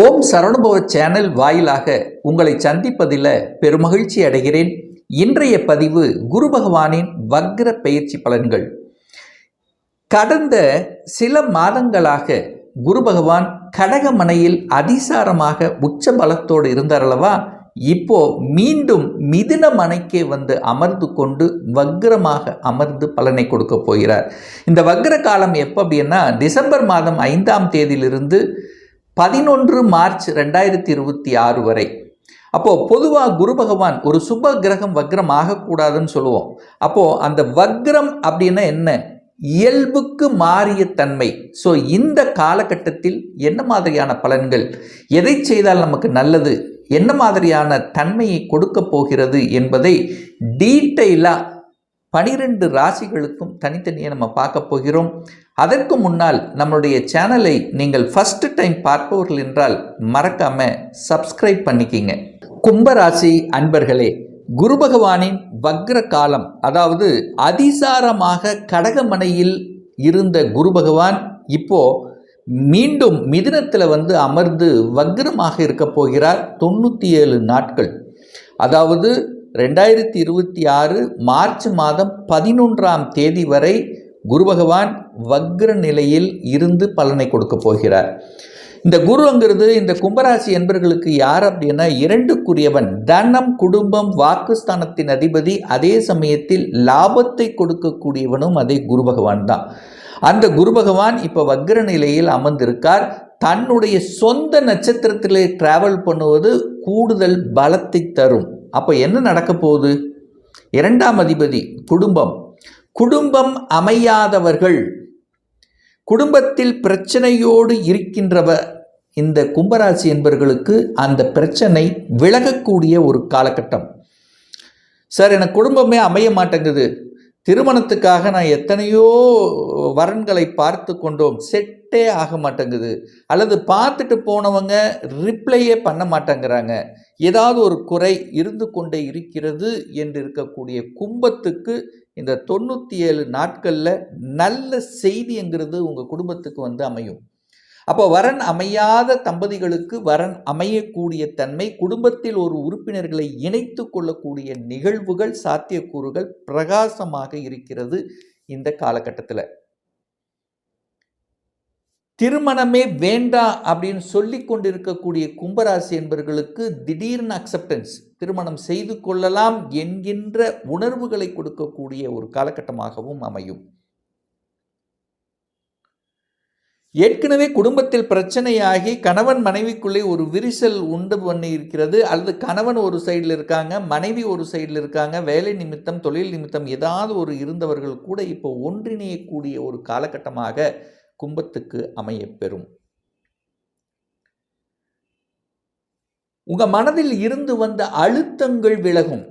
ஓம் சரணுபவ channel வாயிலாக உங்களை சந்திப்பதில் பெருமகிழ்ச்சி அடைகிறேன். இன்றைய பதிவு குரு பகவானின் வக்ர பயிற்சி பலன்கள். கடந்த சில மாதங்களாக குரு பகவான் கடகமனையில் அதிசாரமாக உச்ச பலத்தோடு இருந்தாரல்லவா? இப்போ மீண்டும் மிதுன மனைக்கே வந்து அமர்ந்து கொண்டு வக்ரமாக அமர்ந்து பலனை கொடுக்க போகிறார். இந்த வக்ர காலம் எப்போ அப்படின்னா டிசம்பர் மாதம் ஐந்தாம் தேதியிலிருந்து பதினொன்று மார்ச் ரெண்டாயிரத்தி இருபத்தி ஆறு வரை. அப்போது பொதுவாக குரு பகவான் ஒரு சுப கிரகம் வக்ரம் ஆகக்கூடாதுன்னு சொல்லுவோம். அப்போது அந்த வக்ரம் அப்படின்னா என்ன? இயல்புக்கு மாறிய தன்மை. ஸோ இந்த காலகட்டத்தில் என்ன மாதிரியான பலன்கள்? எதை செய்தால் நமக்கு நல்லது? என்ன மாதிரியான தன்மையை கொடுக்க போகிறது என்பதை டீட்டெயிலாக பனிரெண்டு ராசிகளுக்கும் தனித்தனியாக நம்ம பார்க்க போகிறோம். அதற்கு முன்னால் நம்மளுடைய சேனலை நீங்கள் ஃபஸ்ட்டு டைம் பார்ப்பவர்கள் என்றால் மறக்காம சப்ஸ்கிரைப் பண்ணிக்கிங்க. கும்பராசி அன்பர்களே குரு பகவானின் வக்ர காலம் அதாவது அதிசாரமாக கடகமனையில் இருந்த குரு பகவான் இப்போ மீண்டும் மிதினத்தில் வந்து அமர்ந்து வக்ரமாக இருக்க போகிறார். தொண்ணூற்றி ஏழு நாட்கள். அதாவது ரெண்டாயிரத்தி இருபத்தி ஆறு மார்ச் மாதம் பதினொன்றாம் தேதி வரை குரு பகவான் வக்ர நிலையில் இருந்து பலனை கொடுக்க போகிறார். இந்த குருங்கிறது இந்த கும்பராசி என்பர்களுக்கு யார் அப்படின்னா இரண்டுக்குரியவன். தனம் குடும்பம் வாக்குஸ்தானத்தின் அதிபதி அதே சமயத்தில் லாபத்தை கொடுக்கக்கூடியவனும் அதே குரு பகவான் தான். அந்த குரு பகவான் இப்போ வக்ர நிலையில் அமர்ந்திருக்கார். தன்னுடைய சொந்த நட்சத்திரத்திலே டிராவல் பண்ணுவது கூடுதல் பலத்தை தரும். அப்போ என்ன நடக்க போகுது? இரண்டாம் அதிபதி குடும்பம். குடும்பம் அமையாதவர்கள் குடும்பத்தில் பிரச்சனையோடு இருக்கின்றவ இந்த கும்பராசி என்பவர்களுக்கு அந்த பிரச்சனை விலகக்கூடிய ஒரு காலகட்டம். சார் எனக்கு குடும்பமே அமைய மாட்டேங்குது. திருமணத்துக்காக நான் எத்தனையோ வரன்களை பார்த்து கொண்டோம். செட்டே ஆக மாட்டேங்குது. அல்லது பார்த்துட்டு போனவங்க ரிப்ளையே பண்ண மாட்டேங்கிறாங்க. ஏதாவது ஒரு குறை இருந்து கொண்டே இருக்கிறது என்று இருக்கக்கூடிய கும்பத்துக்கு இந்த தொண்ணூற்றி ஏழு நாட்களில் நல்ல செய்திங்கிறது உங்கள் குடும்பத்துக்கு வந்து அமையும். அப்போ வரன் அமையாத தம்பதிகளுக்கு வரன் அமையக்கூடிய தன்மை குடும்பத்தில் ஒரு உறுப்பினர்களை இணைத்து கொள்ளக்கூடிய நிகழ்வுகள் சாத்தியக்கூறுகள் பிரகாசமாக இருக்கிறது இந்த காலகட்டத்தில். திருமணமே வேண்டாம் அப்படின்னு சொல்லி கொண்டிருக்கக்கூடிய கும்பராசி என்பவர்களுக்கு திடீர்னு அக்செப்டன்ஸ் திருமணம் செய்து கொள்ளலாம் என்கின்ற உணர்வுகளை கொடுக்கக்கூடிய ஒரு காலகட்டமாகவும் அமையும். ஏற்கனவே குடும்பத்தில் பிரச்சனையாகி கணவன் மனைவிக்குள்ளே ஒரு விரிசல் உண்டு பண்ணி இருக்கிறது அல்லது கணவன் ஒரு சைடில் இருக்காங்க மனைவி ஒரு சைடில் இருக்காங்க வேலை நிமித்தம் தொழில் நிமித்தம் ஏதாவது ஒரு இருந்தவர்கள் கூட இப்போ ஒன்றிணையக்கூடிய ஒரு காலகட்டமாக கும்பத்துக்கு அமையப்பெறும். உங்கள் மனதில் இருந்து வந்த அழுத்தங்கள் விலகும்.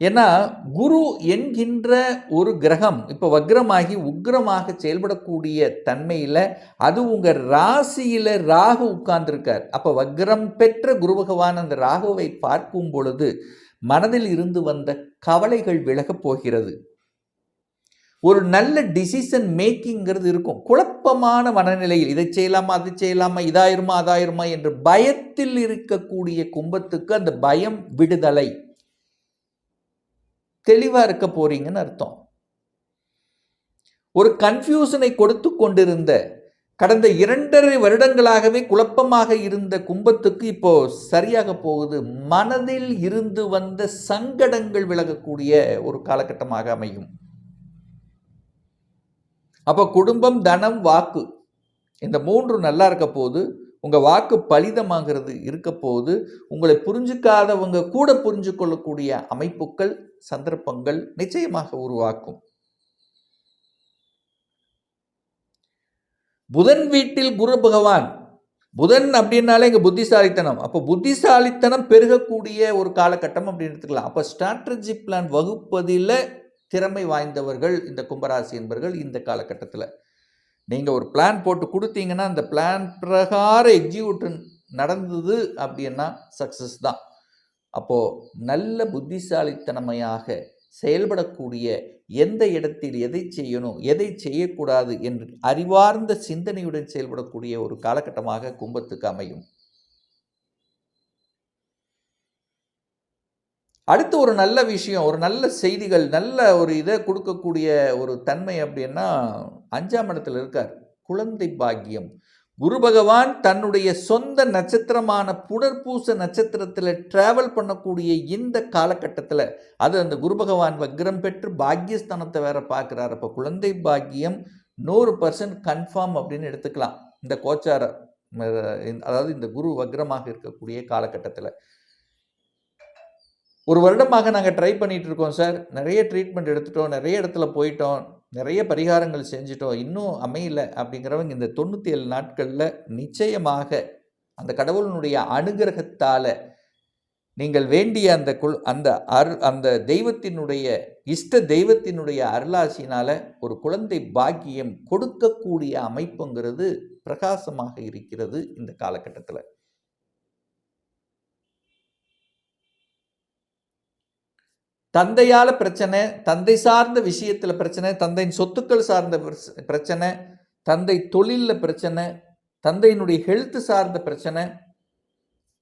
ஏன்னா குரு என்கின்ற ஒரு கிரகம் இப்போ வக்ரமாகி உக்ரமாக செயல்படக்கூடிய தன்மையில் அது உங்கள் ராசியில் ராகு உட்கார்ந்துருக்கார். அப்போ வக்ரம் பெற்ற குரு பகவான் அந்த ராகுவை பார்க்கும் பொழுது மனதில் இருந்து வந்த கவலைகள் விலகப் போகிறது. ஒரு நல்ல டிசிஷன் மேக்கிங்கிறது இருக்கும். குழப்பமான மனநிலையில் இதை செய்யலாமா அது செய்யலாமா இதாயிருமா அதாயிருமா என்று பயத்தில் இருக்கக்கூடிய கும்பத்துக்கு அந்த பயம் விடுதலை. தெளிவாக இருக்க போறீங்கன்னு அர்த்தம். ஒரு கன்ஃபியூஷனை கொடுத்து கொண்டிருந்த கடந்த இரண்டரை வருடங்களாகவே குழப்பமாக இருந்த கும்பத்துக்கு இப்போ சரியாக போகுது. மனதில் இருந்து வந்த சங்கடங்கள் விலகக்கூடிய ஒரு காலகட்டமாக அமையும். அப்போ குடும்பம் தனம் வாக்கு இந்த மூன்று நல்லா இருக்க போது உங்கள் வாக்கு பலிதமாகிறது இருக்க போது உங்களை புரிஞ்சுக்காதவங்க கூட புரிஞ்சு கொள்ளக்கூடிய அமைப்புகள் சந்தர்ப்பங்கள் நிச்சயமாக உருவாக்கும். புதன் வீட்டில் குரு பகவான். புதன் அப்படின்னாலே இங்கே புத்திசாலித்தனம். அப்போ புத்திசாலித்தனம் பெருகக்கூடிய ஒரு காலகட்டம் அப்படின்னு எடுத்துக்கலாம். அப்போ ஸ்ட்ராட்டஜி பிளான் வகுப்பதில் திறமை வாய்ந்தவர்கள் இந்த கும்பராசி என்பவர்கள் இந்த காலகட்டத்தில். நீங்கள் ஒரு பிளான் போட்டு கொடுத்தீங்கன்னா அந்த பிளான் பிரகார எக்ஸிக்யூட் நடந்தது அப்படின்னா சக்ஸஸ் தான். அப்போது நல்ல புத்திசாலித்தனமையாக செயல்படக்கூடிய எந்த இடத்தில் எதை செய்யணும் எதை செய்யக்கூடாது என்று அறிவார்ந்த சிந்தனையுடன் செயல்படக்கூடிய ஒரு காலகட்டமாக கும்பத்துக்கு அமையும். அடுத்து ஒரு நல்ல விஷயம் ஒரு நல்ல செய்திகள் நல்ல ஒரு இதை கொடுக்கக்கூடிய ஒரு தன்மை அப்படின்னா அஞ்சாம் இடத்துல இருக்கார். குழந்தை பாக்கியம். குரு பகவான் தன்னுடைய சொந்த நட்சத்திரமான புடற்பூச நட்சத்திரத்தில் டிராவல் பண்ணக்கூடிய இந்த காலகட்டத்தில் அது அந்த குரு பகவான் வக்ரம் பெற்று பாக்கியஸ்தானத்தை வேற பார்க்குறாரு. அப்போ குழந்தை பாக்கியம் நூறு பர்சன்ட் கன்ஃபார்ம் அப்படின்னு எடுத்துக்கலாம். இந்த கோச்சார அதாவது இந்த குரு வக்ரமாக இருக்கக்கூடிய காலகட்டத்தில். ஒரு வருடமாக நாங்கள் ட்ரை பண்ணிகிட்டு இருக்கோம் சார் நிறைய ட்ரீட்மெண்ட் எடுத்துட்டோம் நிறைய இடத்துல போயிட்டோம் நிறைய பரிகாரங்கள் செஞ்சிட்டோம். இன்னும் அமையல அப்படிங்கிறவங்க இந்த தொண்ணூற்றி ஏழு நாட்களில் நிச்சயமாக அந்த கடவுளினுடைய அனுகிரகத்தால் நீங்கள் வேண்டிய அந்த குள் அந்த அரு அந்த தெய்வத்தினுடைய இஷ்ட தெய்வத்தினுடைய அருளாசினால் ஒரு குழந்தை பாக்கியம் கொடுக்கக்கூடிய அமைப்புங்கிறது பிரகாசமாக இருக்கிறது இந்த காலகட்டத்தில். தந்தையால் பிரச்சனை தந்தை சார்ந்த விஷயத்தில் பிரச்சனை தந்தையின் சொத்துக்கள் சார்ந்த பிரச்சனை தந்தை தொழிலில் பிரச்சனை தந்தையினுடைய ஹெல்த் சார்ந்த பிரச்சனை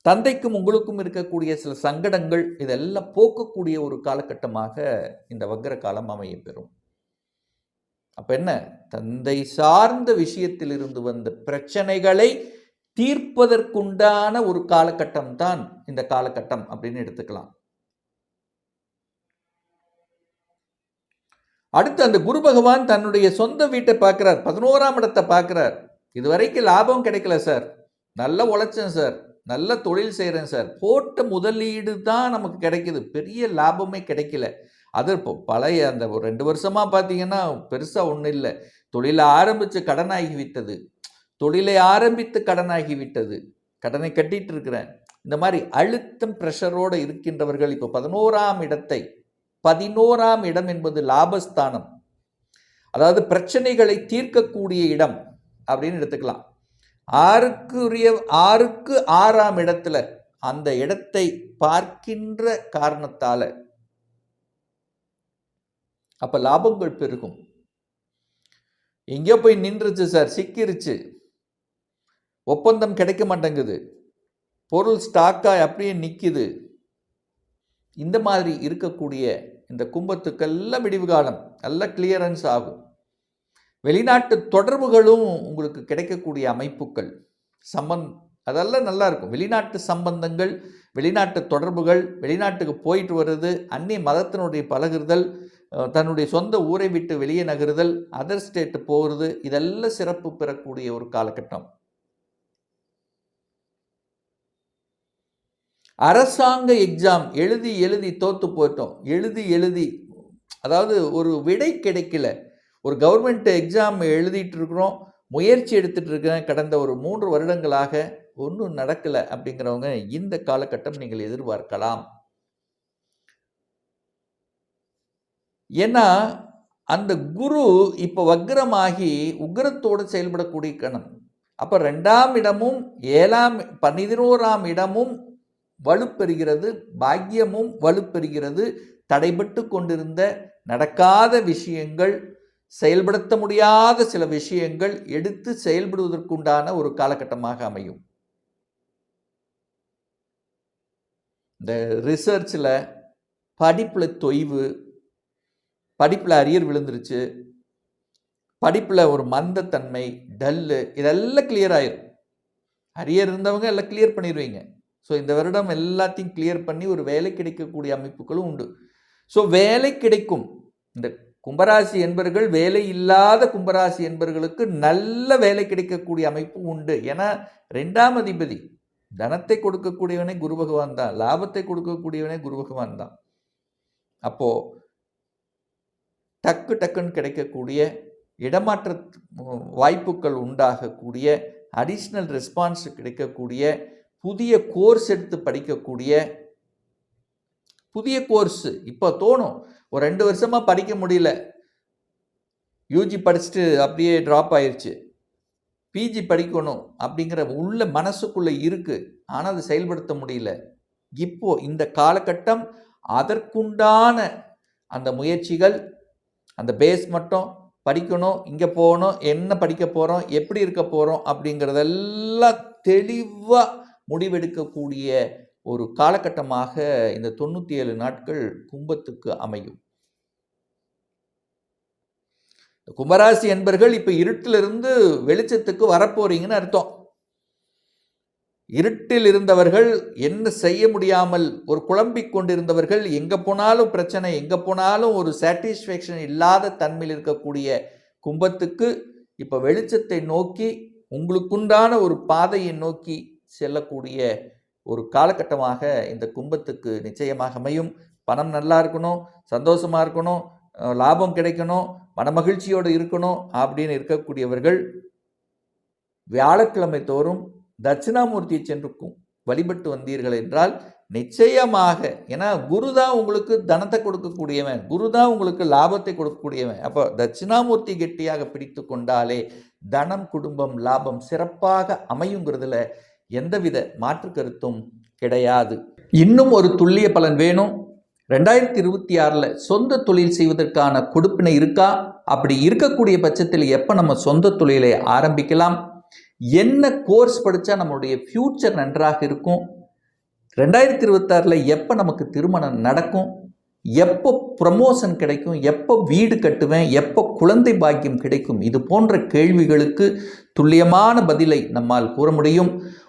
தந்தைக்கும் உங்களுக்கும் இருக்கக்கூடிய சில சங்கடங்கள் இதெல்லாம் போக்கக்கூடிய ஒரு காலகட்டமாக இந்த வக்கர காலம் அமைய பெறும். அப்போ என்ன? தந்தை சார்ந்த விஷயத்தில் இருந்து வந்த பிரச்சனைகளை தீர்ப்பதற்குண்டான ஒரு காலகட்டம் தான் இந்த காலகட்டம் அப்படின்னு எடுத்துக்கலாம். அடுத்து அந்த குரு பகவான் தன்னுடைய சொந்த வீட்டை பார்க்குறார். பதினோராம் இடத்தை பார்க்குறார். இது வரைக்கும் லாபம் கிடைக்கல சார் நல்ல உழைச்சேன் சார் நல்ல தொழில் செய்கிறேன் சார் போட்ட முதலீடு தான் நமக்கு கிடைக்கிது. பெரிய லாபமே கிடைக்கல. அது இப்போ பழைய அந்த ஒரு ரெண்டு வருஷமாக பார்த்தீங்கன்னா பெருசாக ஒன்றும் இல்லை. தொழிலை ஆரம்பித்து கடனாகி விட்டது. தொழிலை ஆரம்பித்து கடனாகி விட்டது. கடனை கட்டிகிட்டு இருக்கிறேன். இந்த மாதிரி அழுத்தம் ப்ரெஷரோடு இருக்கின்றவர்கள் இப்போ பதினோராம் இடத்தை பதினோராம் இடம் என்பது லாபஸ்தானம். அதாவது பிரச்சனைகளை தீர்க்கக்கூடிய இடம் அப்படின்னு எடுத்துக்கலாம். ஆறுக்குரிய ஆறுக்கு ஆறாம் இடத்துல அந்த இடத்தை பார்க்கின்ற காரணத்தால அப்ப லாபங்கள் பெருகும். எங்கேயோ போய் நின்றுச்சு சார் சிக்கிருச்சு. ஒப்பந்தம் கிடைக்க மாட்டேங்குது. பொருள் ஸ்டாக்காக அப்படியே நிற்கிது இந்த மாதிரி இருக்கக்கூடிய இந்த கும்பத்துக்கெல்லாம் விடிவு காலம். நல்ல கிளியரன்ஸ் ஆகும். வெளிநாட்டு தொடர்புகளும் உங்களுக்கு கிடைக்கக்கூடிய அமைப்புகள். சம்பந் அதெல்லாம் நல்லா இருக்கும். வெளிநாட்டு சம்பந்தங்கள் வெளிநாட்டு தொடர்புகள் வெளிநாட்டுக்கு போயிட்டு வர்றது அந்நிய மதத்தினுடைய பழகுதல் தன்னுடைய சொந்த ஊரை விட்டு வெளியே நகருதல் அதர் ஸ்டேட்டு போகிறது இதெல்லாம் சிறப்பு பெறக்கூடிய ஒரு காலகட்டம். அரசாங்க எக்ஸாம் எழுதி எழுதி தோற்று போயிட்டோம். எழுதி எழுதி அதாவது ஒரு விடை கிடைக்கல. ஒரு கவர்மெண்ட் எக்ஸாம் எழுதிட்டு இருக்கிறோம். முயற்சி எடுத்துட்டு இருக்கிறேன் கடந்த ஒரு மூன்று வருடங்களாக ஒன்றும் நடக்கலை அப்படிங்கிறவங்க இந்த காலகட்டம் நீங்கள் எதிர்பார்க்கலாம். ஏன்னா அந்த குரு இப்போ வக்ரமாகி உக்ரத்தோடு செயல்படக்கூடிய கணம். அப்போ ரெண்டாம் இடமும் ஏழாம் பதினோராம் இடமும் வலுப்பெறுகிறது பாக்கியமும் வலுப்பெறுகிறது. தடைபட்டு கொண்டிருந்த நடக்காத விஷயங்கள் செயல்படுத்த முடியாத சில விஷயங்கள் எடுத்து செயல்படுவதற்குண்டான ஒரு காலகட்டமாக அமையும். இந்த ரிசர்ச்சில் படிப்பில் தொய்வு படிப்பில் அரியர் விழுந்துருச்சு படிப்பில் ஒரு மந்தத்தன்மை டல்லு இதெல்லாம் கிளியர் ஆயிரும். அரியர் இருந்தவங்க எல்லாம் கிளியர் பண்ணிடுவீங்க ஸோ இந்த வருடம் எல்லாத்தையும் கிளியர் பண்ணி ஒரு வேலை கிடைக்கக்கூடிய அமைப்புகளும் உண்டு. ஸோ வேலை கிடைக்கும். இந்த கும்பராசி என்பர்கள் வேலை இல்லாத கும்பராசி என்பர்களுக்கு நல்ல வேலை கிடைக்கக்கூடிய அமைப்பு உண்டு. ஏன்னா ரெண்டாம் அதிபதி தனத்தை கொடுக்கக்கூடியவனே குரு பகவான் தான் லாபத்தை கொடுக்கக்கூடியவனே குரு பகவான் தான். அப்போ டக்கு டக்குன்னு கிடைக்கக்கூடிய இடமாற்ற வாய்ப்புகள் உண்டாகக்கூடிய அடிஷ்னல் ரெஸ்பான்ஸ் கிடைக்கக்கூடிய புதிய கோர்ஸ் எடுத்து படிக்கக்கூடிய புதிய கோர்ஸு இப்போ தோணும். ஒரு ரெண்டு வருஷமாக படிக்க முடியல. யூஜி படிச்சுட்டு அப்படியே ட்ராப் ஆயிடுச்சு பிஜி படிக்கணும் அப்படிங்கிற உள்ள மனசுக்குள்ளே இருக்குது ஆனால் அதை செயல்படுத்த முடியல. இப்போ இந்த காலகட்டம் அதற்குண்டான அந்த முயற்சிகள் அந்த பேஸ் மட்டும் படிக்கணும் இங்கே போகணும் என்ன படிக்க போகிறோம் எப்படி இருக்க போகிறோம் அப்படிங்கிறதெல்லாம் தெளிவாக முடிவெடுக்கக்கூடிய ஒரு காலகட்டமாக இந்த தொண்ணூற்றி ஏழு நாட்கள் கும்பத்துக்கு அமையும். இந்த கும்பராசி என்பர்கள் இப்போ இருட்டிலிருந்து வெளிச்சத்துக்கு வரப்போறீங்கன்னு அர்த்தம். இருட்டில் இருந்தவர்கள் என்ன செய்ய முடியாமல் ஒரு குழம்பிக் கொண்டிருந்தவர்கள் எங்கே போனாலும் பிரச்சனை எங்கே போனாலும் ஒரு சாட்டிஸ்ஃபேக்ஷன் இல்லாத தன்மையில் இருக்கக்கூடிய கும்பத்துக்கு இப்போ வெளிச்சத்தை நோக்கி உங்களுக்குண்டான ஒரு பாதையை நோக்கி செல்லக்கூடிய ஒரு காலகட்டமாக இந்த கும்பத்துக்கு நிச்சயமாக அமையும். பணம் நல்லா இருக்கணும் சந்தோஷமாக இருக்கணும் லாபம் கிடைக்கணும் மனமகிழ்ச்சியோடு இருக்கணும் அப்படின்னு இருக்கக்கூடியவர்கள் வியாழக்கிழமை தோறும் தட்சிணாமூர்த்தியை சென்று வழிபட்டு வந்தீர்கள் என்றால் நிச்சயமாக ஏன்னா குரு தான் உங்களுக்கு தனத்தை கொடுக்கக்கூடியவன் குரு தான் உங்களுக்கு லாபத்தை கொடுக்கக்கூடியவன். அப்போ தட்சிணாமூர்த்தி கெட்டியாக பிடித்து கொண்டாலே தனம் குடும்பம் லாபம் சிறப்பாக அமையுங்கிறதுல எந்தவித மாற்று கருத்தும் கிடையாது. இன்னும் ஒரு துல்லிய பலன் வேணும். ரெண்டாயிரத்தி இருபத்தி ஆறில் சொந்த தொழில் செய்வதற்கான கொடுப்பினை இருக்கா? அப்படி இருக்கக்கூடிய பட்சத்தில் எப்போ நம்ம சொந்த தொழிலை ஆரம்பிக்கலாம்? என்ன கோர்ஸ் படித்தா நம்மளுடைய ஃப்யூச்சர் நன்றாக இருக்கும்? ரெண்டாயிரத்தி இருபத்தாறில் எப்போ நமக்கு திருமணம் நடக்கும்? எப்போ ப்ரமோஷன் கிடைக்கும்? எப்போ வீடு கட்டுவேன்? எப்போ குழந்தை பாக்கியம் கிடைக்கும்? இது போன்ற கேள்விகளுக்கு துல்லியமான பதிலை நம்மால் கூற முடியும்.